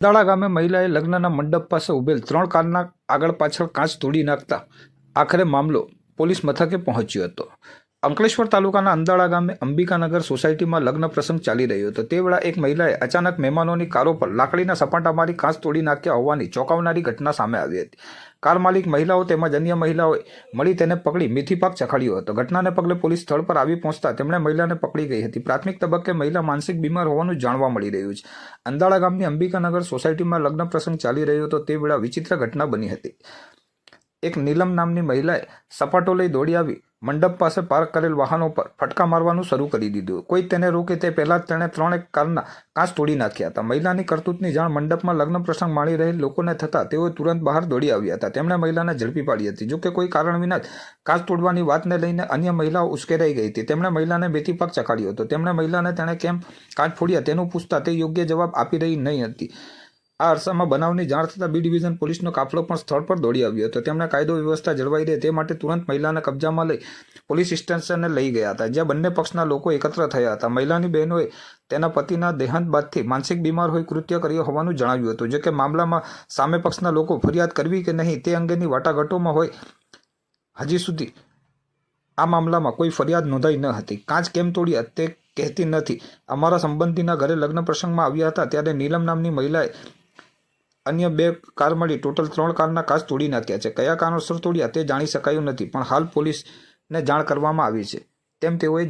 દાળા ગામે મહિલાએ લગ્નના મંડપ પાસે ઉભેલ ત્રણ કારના આગળ પાછળ કાચ તોડી નાખતા આખરે મામલો પોલીસ મથકે પહોંચ્યો હતો. અંકલેશ્વર તાલુકાના અંદાળા ગામે અંબિકાનગર સોસાયટીમાં લગ્ન પ્રસંગ ચાલી રહ્યો હતો. તે વેળા એક મહિલાએ અચાનક મહેમાનોની કારો પર લાકડીના સપાટા મારી કાચ તોડી નાખ્યા હોવાની ચોંકાવનારી ઘટના સામે આવી હતી. કાર માલિક મહિલાઓ તેમજ અન્ય મહિલાઓએ મળી તેને પકડી મીઠી પાક ચખાડ્યો હતો. ઘટનાને પગલે પોલીસ સ્થળ પર આવી પહોંચતા તેમણે મહિલાને પકડી ગઈ હતી. પ્રાથમિક તબક્કે મહિલા માનસિક બીમાર હોવાનું જાણવા મળી રહ્યું છે. અંદાળા ગામની અંબિકાનગર સોસાયટીમાં લગ્ન પ્રસંગ ચાલી રહ્યો હતો. તે વેળા વિચિત્ર ઘટના બની હતી. એક નીલમ નામની મહિલાએ સપાટો લઈ દોડી આવી. મંડપ પાસે પાર્ક કરેલ વાહનો પર ફટકા મારવાનું શરૂ કરી દીધું. કોઈ તેને રોકે તે પહેલાં જ તેણે ત્રણેક કારના કાચ તોડી નાખ્યા હતા. મહિલાની કરતૂતની જાણ મંડપમાં લગ્ન પ્રસંગ માણી રહેલ લોકોને થતાં તેઓ તુરંત બહાર દોડી આવ્યા હતા. તેમણે મહિલાને ઝડપી પાડી હતી. જોકે કોઈ કારણ વિના જ કાચ તોડવાની વાતને લઈને અન્ય મહિલાઓ ઉશ્કેરાઈ ગઈ હતી. તેમણે મહિલાને બેથી પગ ચકાડ્યો હતો. તેમણે મહિલાને તેણે કેમ કાચ ફોડ્યા તેનું પૂછતા તે યોગ્ય જવાબ આપી રહી નહીં હતી. આ અરસામાં બનાવની જાણ થતાં બી ડિવિઝન પોલીસનો કાફલો પણ સ્થળ પર દોડી આવ્યો હતો. તેમણે કાયદો વ્યવસ્થા જળવાઈ રહે તે માટે તુરંત મહિલાના કબજામાં લઈ પોલીસ સ્ટેશનને લઈ ગયા હતા, જ્યાં બંને પક્ષના લોકો એકત્ર થયા હતા. મહિલાની બહેનોએ તેના પતિના દેહાંત બાદથી માનસિક બીમાર હોઈ કૃત્ય કર્યો હોવાનું જણાવ્યું હતું, જોકે મામલામાં સામે પક્ષના લોકો ફરિયાદ કરવી કે નહીં તે અંગેની વાટાઘાટોમાં હોય હજી સુધી આ મામલામાં કોઈ ફરિયાદ નોંધાઈ ન હતી. કાચ કેમ તોડી તે કહેતી નથી. અમારા સંબંધીના ઘરે લગ્ન પ્રસંગમાં આવ્યા હતા, ત્યારે નીલમ નામની મહિલાએ અન્ય બે કાર મળી. ટોટલ ત્રણ કારના કાચ તોડી નાખ્યા છે. કયા કારણોસર તોડ્યા તે જાણી શકાયું નથી, પણ હાલ પોલીસને જાણ કરવામાં આવી છે. તેમ તેઓએ